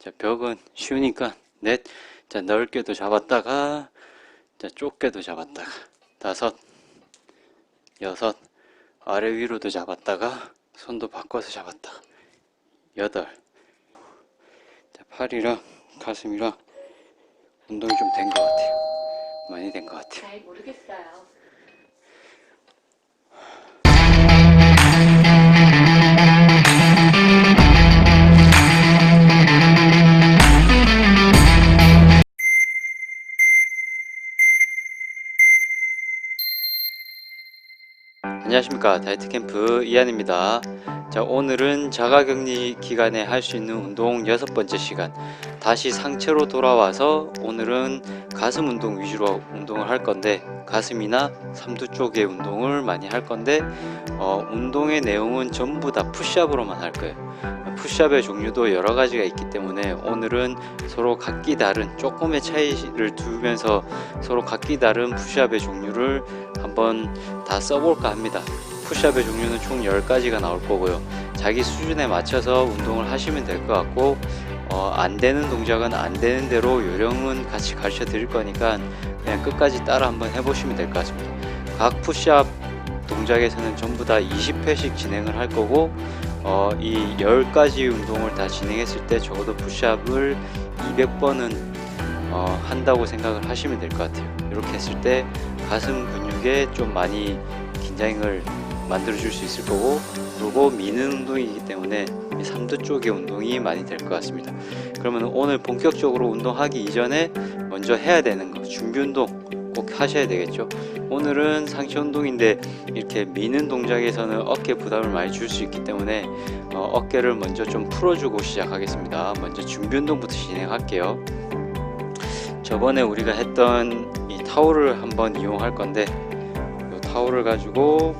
자, 벽은 쉬우니까 넷. 자, 넓게도 잡았다가 자, 좁게도 잡았다가 다섯. 여섯. 아래 위로도 잡았다가 손도 바꿔서 잡았다가 여덟. 자, 팔이랑 가슴이랑 운동이 좀 된 것 같아요. 많이 된 것 같아요. 잘 모르겠어요. 안녕하십니까. 다이어트 캠프 이한입니다. 자 오늘은 자가격리 기간에 할 수 있는 운동 여섯 번째 시간. 다시 상체로 돌아와서 오늘은 가슴 운동 위주로 운동을 할 건데 가슴이나 삼두 쪽의 운동을 많이 할 건데 어, 운동의 내용은 전부 다 푸시업으로만 할 거예요 푸시업의 종류도 여러 가지가 있기 때문에 오늘은 서로 각기 다른 조금의 차이를 두면서 서로 각기 다른 푸시업의 종류를 한번 다 써볼까 합니다. 푸시업의 종류는 총 10가지가 나올 거고요. 자기 수준에 맞춰서 운동을 하시면 될 것 같고 어, 안 되는 동작은 안 되는 대로 요령은 같이 가르쳐 드릴 거니까 그냥 끝까지 따라 한번 해보시면 될 것 같습니다. 각 푸시업 동작에서는 전부 다 20회씩 진행을 할 거고 어, 이 10가지 운동을 다 진행했을 때 적어도 푸시업을 200번은 어, 한다고 생각을 하시면 될 것 같아요. 이렇게 했을 때 가슴 근육에 좀 많이 긴장을 만들어 줄 수 있을 거고 그리고 미는 운동이기 때문에 이 삼두 쪽의 운동이 많이 될 것 같습니다. 그러면 오늘 본격적으로 운동하기 이전에 먼저 해야 되는 거 준비 운동 꼭 하셔야 되겠죠. 오늘은 상체 운동인데 이렇게 미는 동작에서는 어깨 부담을 많이 줄 수 있기 때문에 어, 어깨를 먼저 좀 풀어주고 시작하겠습니다. 먼저 준비 운동부터 진행할게요. 저번에 우리가 했던 이 타올을 한번 이용할 건데 이 타올을 가지고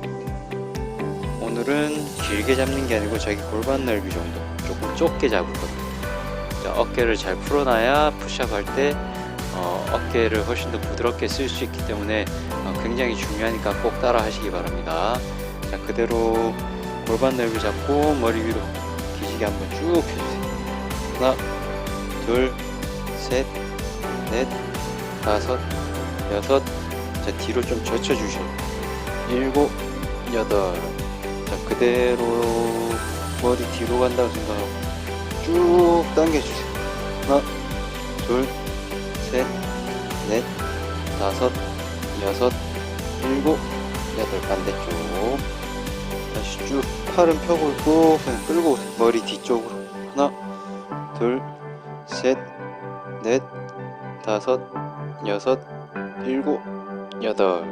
오늘은 길게 잡는 게 아니고 자기 골반 넓이 정도 조금 좁게 잡을. 자, 어깨를 잘 풀어놔야 푸시업 할때 어, 어깨를 훨씬 더 부드럽게 쓸 수 있기 때문에 어, 굉장히 중요하니까 꼭 따라 하시기 바랍니다. 자, 그대로 골반 넓이 잡고 머리 위로 기지개 한번 쭉 펴주세요. 하나, 둘, 셋, 넷, 다섯, 여섯, 자 뒤로 좀 젖혀주셔. 일곱, 여덟. 자 그대로 머리 뒤로 간다고 생각하고 쭉 당겨주세요. 하나, 둘, 셋, 넷, 다섯, 여섯, 일곱, 여덟 반대쪽. 다시 쭉 팔은 펴고 있고 그냥 끌고 오세요. 머리 뒤쪽으로. 하나, 둘, 셋, 넷, 다섯, 여섯, 일곱, 여덟.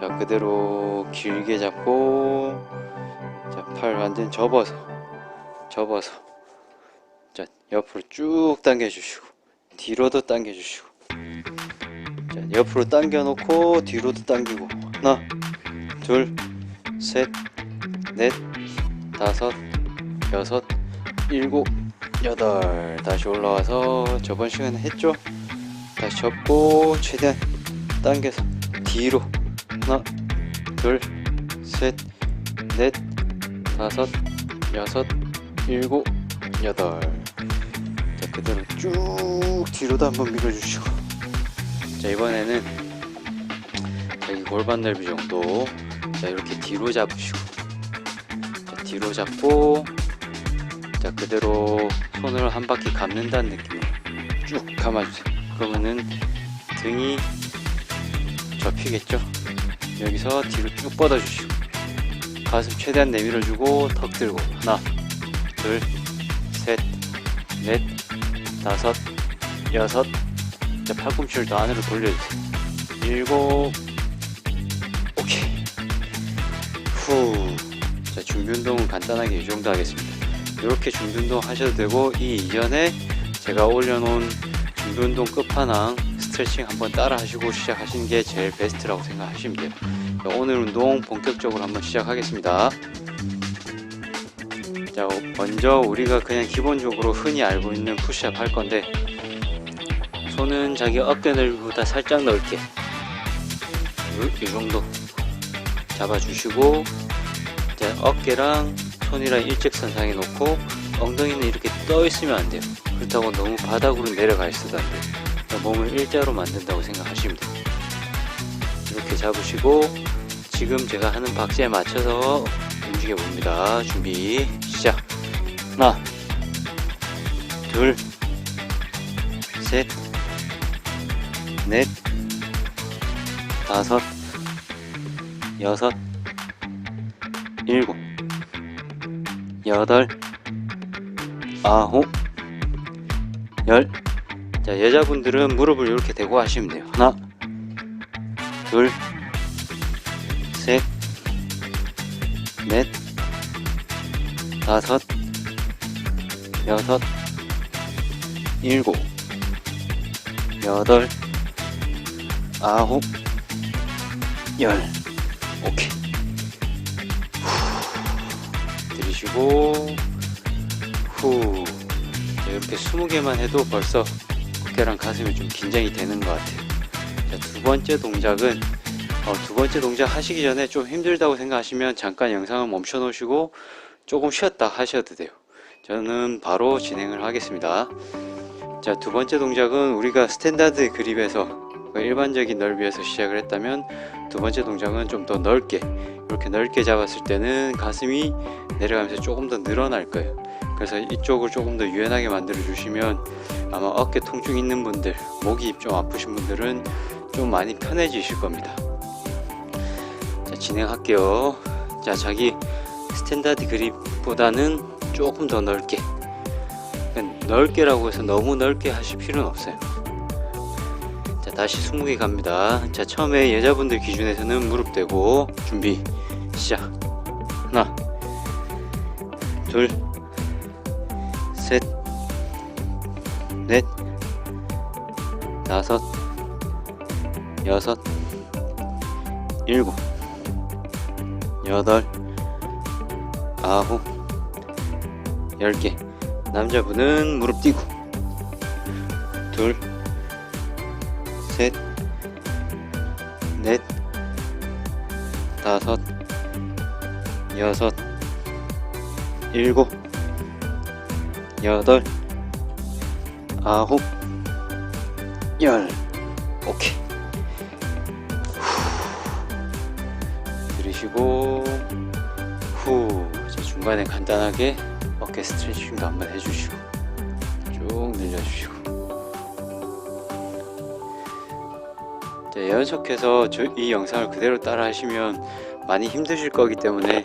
자, 그대로 길게 잡고, 자, 팔 완전 접어서, 접어서. 자, 옆으로 쭉 당겨 주시고, 뒤로도 당겨주시고. 자, 옆으로 당겨놓고, 뒤로도 당기고. 하나, 둘, 셋, 넷, 다섯, 여섯, 일곱, 여덟. 다시 올라와서 저번 시간에 했죠? 다시 접고 최대한 당겨서 뒤로 하나 둘셋넷 다섯 여섯 일곱 여덟 자 그대로 쭉 뒤로도 한번 밀어주시고. 자 이번에는 여기 골반 넓이 정도. 자 이렇게 뒤로 잡으시고. 자, 뒤로 잡고 자 그대로 손을 한 바퀴 감는다는 느낌으로 쭉 감아주세요. 그러면은 등이 접히겠죠? 여기서 뒤로 쭉 뻗어주시고. 가슴 최대한 내밀어주고 턱 들고. 하나 둘셋넷 다섯 여섯 자 팔꿈치를 더 안으로 돌려주세요 일곱 오케이 후 자 준비 운동은 간단하게 이 정도 하겠습니다 이렇게 준비 운동 하셔도 되고 이 이전에 제가 올려놓은 준비 운동 끝판왕 스트레칭 한번 따라 하시고 시작하시는 게 제일 베스트라고 생각하시면 돼요. 자, 오늘 운동 본격적으로 한번 시작하겠습니다. 자, 먼저 우리가 그냥 기본적으로 흔히 알고 있는 푸시업 할 건데 손은 자기 어깨 넓이보다 살짝 넓게 이- 이 정도 잡아주시고 자, 어깨랑 손이랑 일직선상에 놓고 엉덩이는 이렇게 떠 있으면 안 돼요. 그렇다고 너무 바닥으로 내려가 있어도 안 돼요. 그러니까 몸을 일자로 만든다고 생각하시면 돼요. 이렇게 잡으시고 지금 제가 하는 박자에 맞춰서 움직여 봅니다. 준비 시작. 하나, 둘, 셋, 넷, 다섯, 여섯, 일곱, 여덟, 아홉, 열. 자, 여자분들은 무릎을 이렇게 대고 하시면 돼요. 하나, 둘, 셋, 넷, 다섯, 여섯, 일곱, 여덟, 아홉, 열. 오케이. 후. 들이쉬고, 후. 자, 이렇게 20개만 해도 벌써 어깨랑 가슴이 좀 긴장이 되는 것 같아요. 자, 두 번째 동작은 어, 두 번째 동작 하시기 전에 좀 힘들다고 생각하시면 잠깐 영상을 멈춰 놓으시고 조금 쉬었다 하셔도 돼요. 저는 바로 진행을 하겠습니다. 자, 두 번째 동작은 우리가 스탠다드 그립에서 그 일반적인 넓이에서 시작을 했다면 두 번째 동작은 좀 더 넓게 이렇게 넓게 잡았을 때는 가슴이 내려가면서 조금 더 늘어날 거예요. 그래서 이쪽을 조금 더 유연하게 만들어 주시면 아마 어깨 통증 있는 분들, 목이 좀 아프신 분들은 좀 많이 편해지실 겁니다. 자, 진행할게요. 자, 자기 스탠다드 그립보다는 조금 더 넓게. 그러니까 넓게라고 해서 너무 넓게 하실 필요는 없어요. 자, 다시 20개 갑니다. 자, 처음에 여자분들 기준에서는 무릎 대고 준비 시작. 하나, 둘, 셋, 넷, 다섯, 여섯, 일곱, 여덟, 아홉, 열 개. 남자분은 무릎 띄고 둘, 셋, 넷, 다섯, 여섯, 일곱, 여덟, 아홉, 열. 오케이. 후. 들이쉬고 후. 자, 중간에 간단하게 어깨 스트레칭도 한번 해주시고 쭉 늘려주시고. 자, 연속해서 저, 이 영상을 그대로 따라 하시면 많이 힘드실 거기 때문에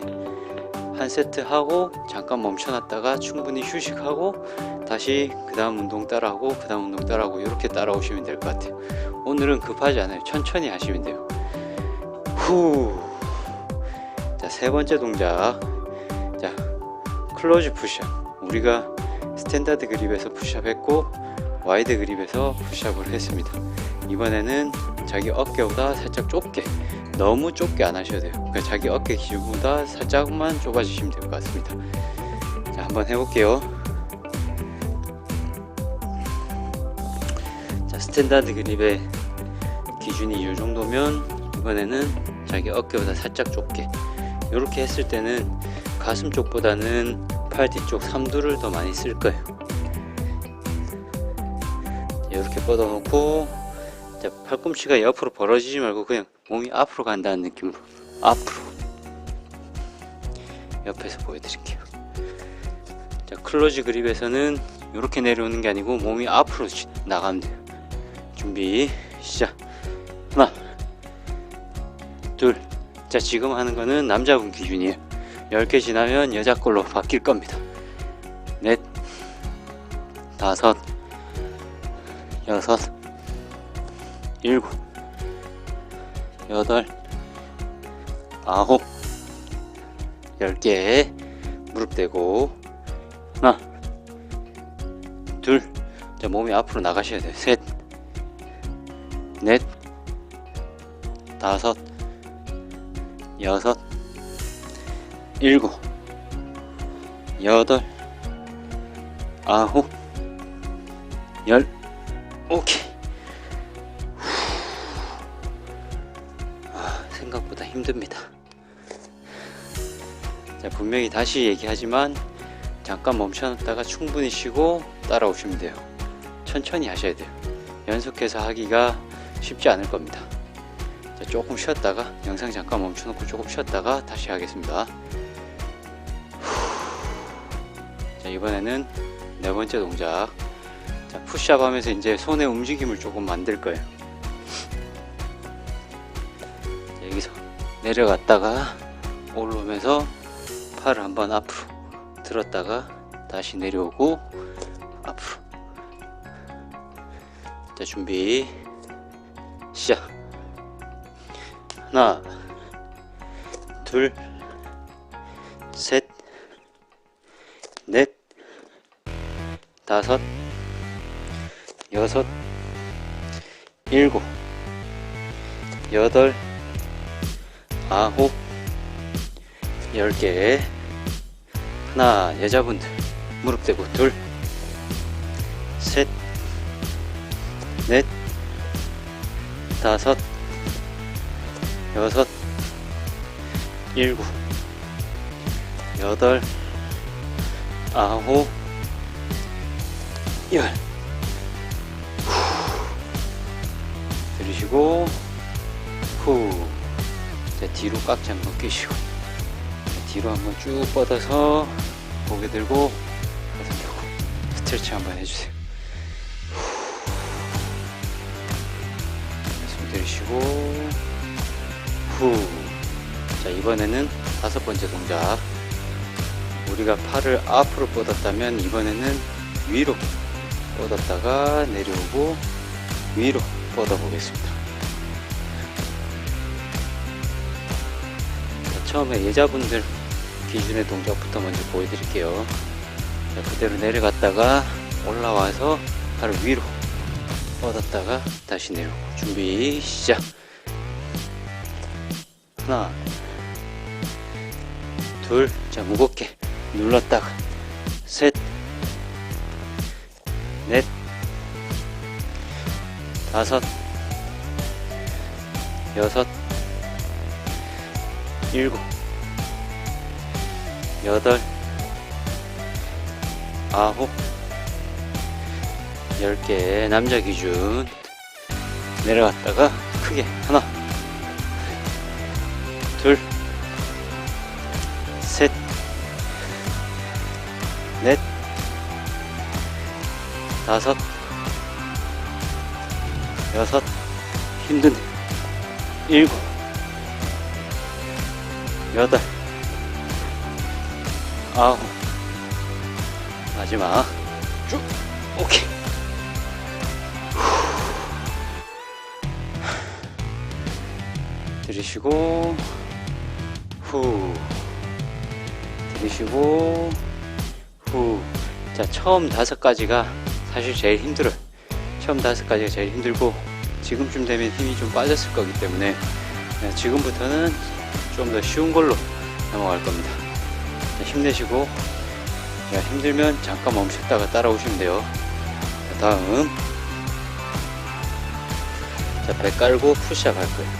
한 세트 하고 잠깐 멈춰놨다가 충분히 휴식하고 다시 그 다음 운동 따라하고 그 다음 운동 따라하고 이렇게 따라오시면 될 것 같아요. 오늘은 급하지 않아요. 천천히 하시면 돼요. 후자세 번째 동작 자 클로즈 푸시업 우리가 스탠다드 그립에서 푸시업 했고 와이드 그립에서 푸시업을 했습니다 이번에는 자기 어깨보다 살짝 좁게 너무 좁게 안 하셔도 돼요. 그러니까 자기 어깨 기준보다 살짝만 좁아지시면 될 것 같습니다. 자, 한번 해볼게요. 자, 스탠다드 그립의 기준이 이 정도면 이번에는 자기 어깨보다 살짝 좁게 이렇게 했을 때는 가슴 쪽보다는 팔 뒤쪽 삼두를 더 많이 쓸 거예요. 이렇게 뻗어놓고 자, 팔꿈치가 옆으로 벌어지지 말고 그냥 몸이 앞으로 간다는 느낌으로 앞으로 옆에서 보여드릴게요. 자, 클로즈 그립에서는 이렇게 내려오는 게 아니고 몸이 앞으로 지- 나가면 돼요. 준비 시작. 하나, 둘. 자, 지금 하는 거는 남자분 기준이에요. 10개 지나면 여자 걸로 바뀔 겁니다. 넷, 다섯, 여섯, 일곱, 여덟, 아홉, 열 개. 무릎 대고 하나, 둘. 자 몸이 앞으로 나가셔야 돼요. 셋, 넷, 다섯, 여섯, 일곱, 여덟, 아홉, 열. 오케이. 아, 생각보다 힘듭니다. 자, 분명히 다시 얘기하지만 잠깐 멈춰놨다가 충분히 쉬고 따라오시면 돼요. 천천히 하셔야 돼요. 연속해서 하기가 쉽지 않을 겁니다. 자, 조금 쉬었다가 영상 잠깐 멈춰놓고 조금 쉬었다가 다시 하겠습니다. 이번에는 네 번째 동작. 자, 푸시업 하면서 이제 손의 움직임을 조금 만들 거예요. 자, 여기서 내려갔다가 올라오면서 팔을 한번 앞으로 들었다가 다시 내려오고 앞으로 자 준비 시작 하나 둘 셋 넷 다섯 여섯 일곱 여덟 아홉 열 개. 하나 여자분들 무릎 대고 둘 셋 넷 다섯 여섯 일곱 여덟 아홉 열 후. 들이쉬고 후. 자, 뒤로 깍지 한번 끼시고 자, 뒤로 한번 쭉 뻗어서 고개 들고 가슴 펴고 스트레칭 한번 해주세요. 숨 들이쉬고 후. 자 이번에는 다섯 번째 동작. 우리가 팔을 앞으로 뻗었다면 이번에는 위로 뻗었다가 내려오고 위로 뻗어 보겠습니다. 자, 처음에 여자분들 기준의 동작부터 먼저 보여드릴게요. 자, 그대로 내려갔다가 올라와서 팔을 위로 뻗었다가 다시 내려오고 준비 시작 하나 둘 자 무겁게 눌렀다가 셋 넷 다섯 여섯 일곱 여덟 아홉 열 개 남자 기준 내려갔다가 크게 하나 둘 셋 넷 다섯 여섯 힘든 일곱 여덟 아홉. 마지막. 쭉. 오케이. 들이쉬고 후. 들이쉬고 후 자 처음 다섯 가지가 사실 제일 힘들어요 처음 다섯 가지가 제일 힘들고 지금쯤 되면 힘이 좀 빠졌을 거기 때문에 네, 지금부터는 좀 더 쉬운 걸로 넘어갈 겁니다. 자, 힘내시고 자, 힘들면 잠깐 멈췄다가 따라오시면 돼요. 자, 다음. 자, 배 깔고 푸시업 할 거예요.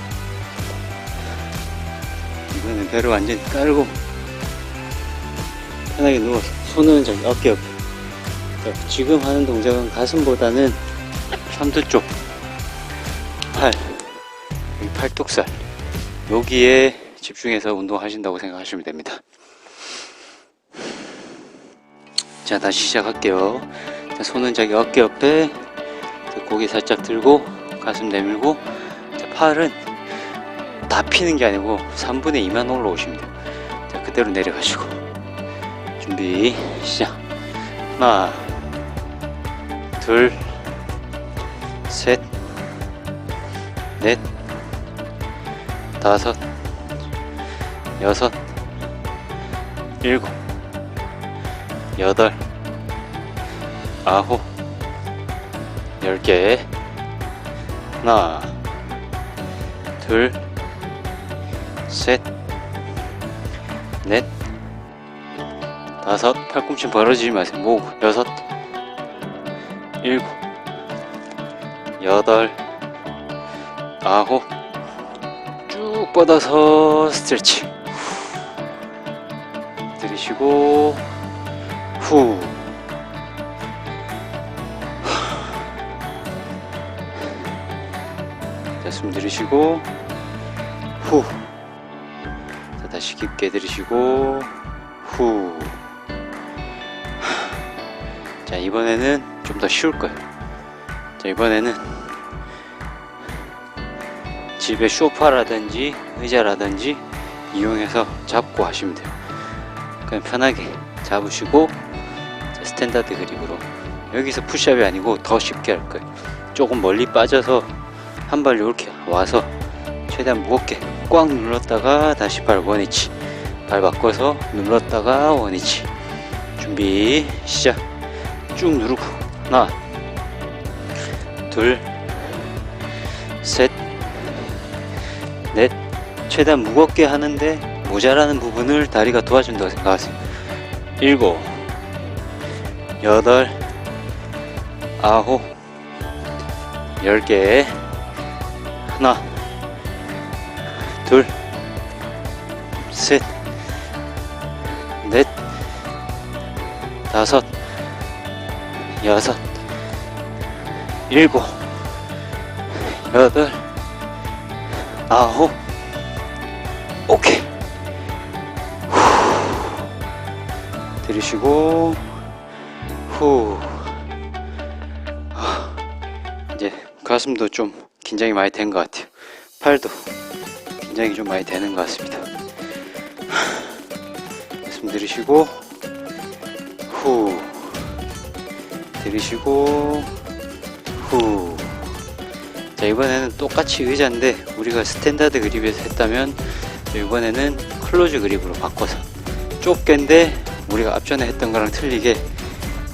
이거는 배를 완전히 깔고 편하게 누워서 손은 저기 어깨 옆에. 자, 지금 하는 동작은 가슴보다는 삼두 쪽 팔, 여기 팔뚝살. 여기에 집중해서 운동하신다고 생각하시면 됩니다. 자 다시 시작할게요. 자, 손은 저기 어깨 옆에 자, 고개 살짝 들고 가슴 내밀고 자, 팔은 다 피는 게 아니고 3분의 2만 올라오시면 돼요 자 그대로 내려가시고. 준비 시작. 하나 둘 셋 넷 다섯 여섯 일곱 여덟 아홉 열 개. 하나 둘 셋 넷 다섯. 팔꿈치 벌어지지 마세요. 목 여섯 여덟 아홉 쭉 뻗어서 스트레칭 들이쉬고 후. 자, 숨 들이쉬고, 후. 자, 다시 깊게 들이쉬고, 후. 자, 이번에는 좀 더 쉬울 거예요. 자, 이번에는 집에 소파라든지 의자라든지 이용해서 잡고 하시면 돼요. 그냥 편하게 잡으시고 자, 스탠다드 그립으로 여기서 푸시업이 아니고 더 쉽게 할 거예요. 조금 멀리 빠져서 한 발 이렇게 와서 최대한 무겁게 꽉 눌렀다가 다시 발 원위치 발 바꿔서 눌렀다가 원위치 준비 시작 쭉 누르고 하나 둘 셋 넷. 최대한 무겁게 하는데 모자라는 부분을 다리가 도와준다고 생각하세요. 일곱 여덟 아홉 열 개. 하나 둘 셋 넷 다섯 여섯 일곱 여덟 아홉. 오케이. 후. 들이쉬고 후. 아, 이제 가슴도 좀 긴장이 많이 된 것 같아요. 팔도 긴장이 좀 많이 되는 것 같습니다. 숨 들이쉬고 후. 들이쉬고 후. 자 이번에는 똑같이 의자인데 우리가 스탠다드 그립에서 했다면 자, 이번에는 클로즈 그립으로 바꿔서 좁게인데 우리가 앞전에 했던 거랑 틀리게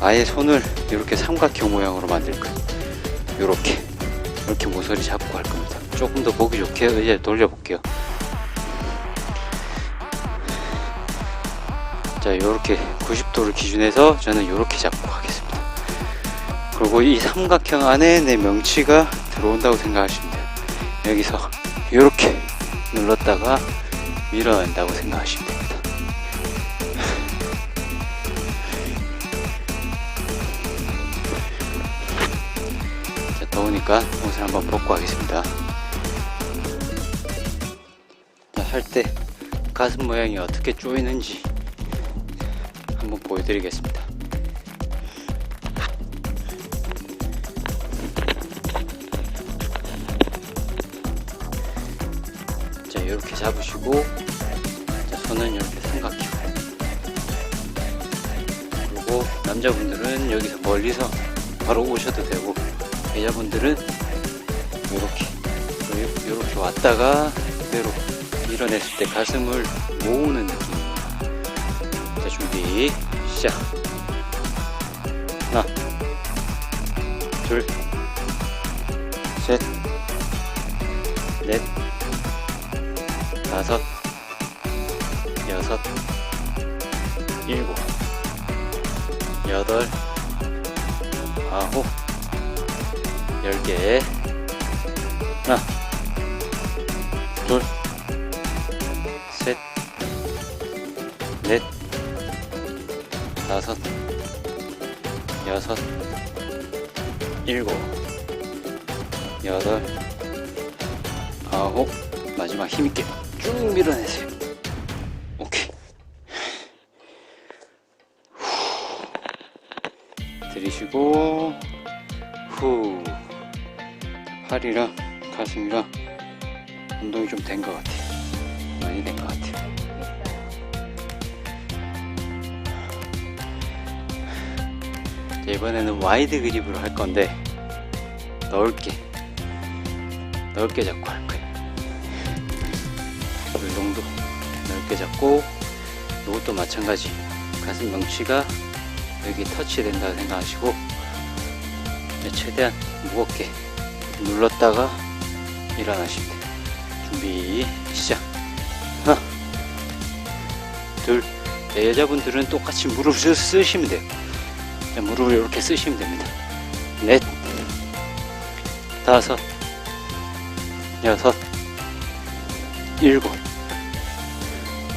아예 손을 이렇게 삼각형 모양으로 만들 거예요 이렇게. 이렇게 모서리 잡고 할 겁니다. 조금 더 보기 좋게 의자 돌려볼게요. 자 이렇게 90도를 기준해서 저는 이렇게 잡고 하겠습니다 그리고 이 삼각형 안에 내 명치가 들어온다고 생각하시면 돼요. 여기서 이렇게 눌렀다가 밀어낸다고 생각하시면 됩니다. 자, 더우니까 옷을 한번 벗고 하겠습니다. 자, 할때 가슴 모양이 어떻게 조이는지 한번 보여드리겠습니다. 이렇게 잡으시고 자 손은 이렇게 삼각형. 그리고 남자분들은 여기서 멀리서 바로 오셔도 되고 여자분들은 이렇게 이렇게 왔다가 그대로 밀어냈을 때 가슴을 모으는 느낌입니다. 자 준비 시작. 하나 둘 다섯, 여섯, 일곱, 여덟, 아홉, 열 개. 하나, 둘, 셋, 넷, 다섯, 여섯, 일곱, 여덟, 아홉, 마지막 힘있게 쭉 밀어내세요. 오케이. 후. 들이쉬고 후. 팔이랑 가슴이랑 운동이 좀 된 것 같아요. 많이 된 것 같아요. 자, 이번에는 와이드 그립으로 할 건데 넓게 넓게 잡고 할 거예요. 이 정도 넓게 잡고 이것도 마찬가지 가슴 명치가 여기 터치된다 생각하시고 네, 최대한 무겁게 눌렀다가 일어나시면 돼요 준비 시작. 하나 둘. 네, 여자분들은 똑같이 무릎을 쓰시면 돼요. 자, 무릎을 이렇게 쓰시면 됩니다. 넷. 다섯. 여섯. 일곱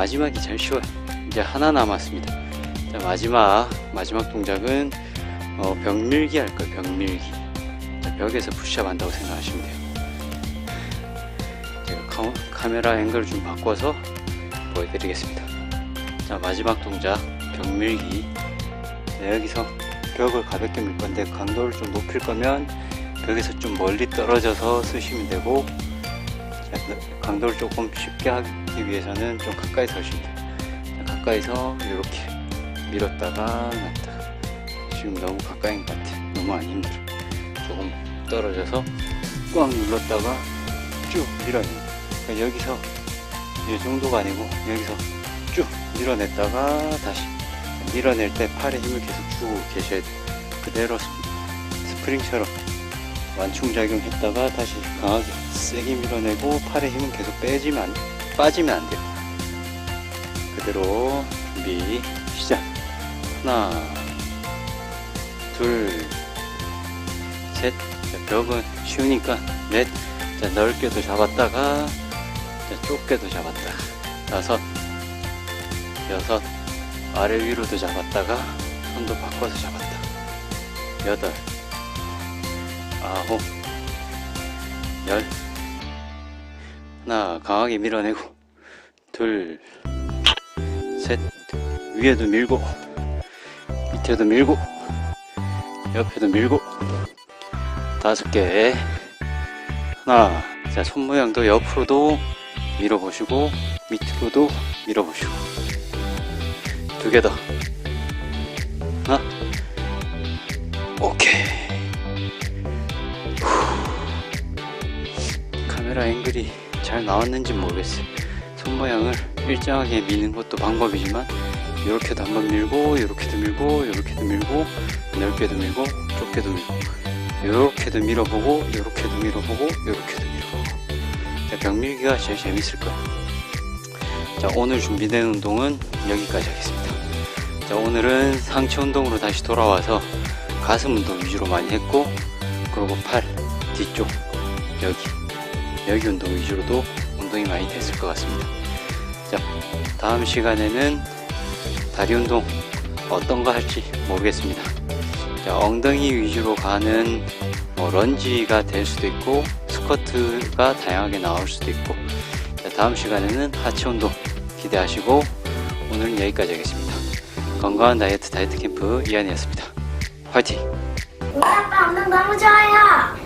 마지막이 제일 쉬워요. 이제 하나 남았습니다. 자, 마지막, 마지막 동작은 어, 벽 밀기 할 거예요. 벽 밀기. 자, 벽에서 푸시업 한다고 생각하시면 돼요. 제가 카, 카메라 앵글을 좀 바꿔서 보여드리겠습니다. 자, 마지막 동작, 벽 밀기. 자, 여기서 벽을 가볍게 밀 건데 강도를 좀 높일 거면 벽에서 좀 멀리 떨어져서 쓰시면 되고 자, 강도를 조금 쉽게 하기 위해서는 좀 가까이서 하시면 돼요. 자, 가까이서 이렇게 밀었다가 놨다가 지금 너무 가까이인 것 같아 너무 안 힘들어 조금 떨어져서 꽉 눌렀다가 쭉 밀어내는 거야. 그러니까 여기서 이 정도가 아니고 여기서 쭉 밀어냈다가 다시 밀어낼 때 팔에 힘을 계속 주고 계셔야 돼 그대로 스- 스프링처럼 완충작용 했다가 다시 강하게 세게 밀어내고 팔에 힘은 계속 빼지면 안, 빠지면 안 돼요 그대로 준비 시작 하나, 둘, 셋. 자, 벽은 쉬우니까 넷. 자, 넓게도 잡았다가, 자, 좁게도 잡았다가, 다섯, 여섯. 아래 위로도 잡았다가, 손도 바꿔서 잡았다. 여덟, 아홉, 열. 하나, 강하게 밀어내고, 둘, 셋. 위에도 밀고, 밑에도 밀고 옆에도 밀고 다섯 개 하나 자 손 모양도 옆으로도 밀어보시고 밑으로도 밀어보시고 두 개 더 하나 오케이 후. 카메라 앵글이 잘 나왔는지 모르겠어요. 손 모양을 일정하게 미는 것도 방법이지만 이렇게도 한번 밀고 이렇게도 밀고 이렇게도 밀고 넓게도 밀고 좁게도 밀고 이렇게도 밀어보고 이렇게도 밀어보고 이렇게도 밀어보고. 자, 벽밀기가 제일 재밌을 거예요. 자 오늘 준비된 운동은 여기까지 하겠습니다. 자 오늘은 상체 운동으로 다시 돌아와서 가슴 운동 위주로 많이 했고 그리고 팔 뒤쪽 여기 여기 운동 위주로도 운동이 많이 됐을 것 같습니다 자 다음 시간에는 다리 운동 어떤 거 할지 모르겠습니다. 자, 엉덩이 위주로 가는 뭐 런지가 될 수도 있고 스쿼트가 다양하게 나올 수도 있고 자, 다음 시간에는 하체 운동 기대하시고 오늘은 여기까지 하겠습니다. 건강한 다이어트 다이어트 캠프 이한이었습니다. 화이팅! 우리 아빠 운동 너무 좋아요.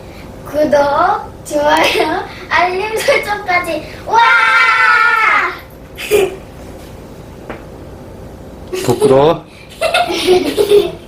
구독, 좋아요, 알림 설정까지. 와! 부끄러워?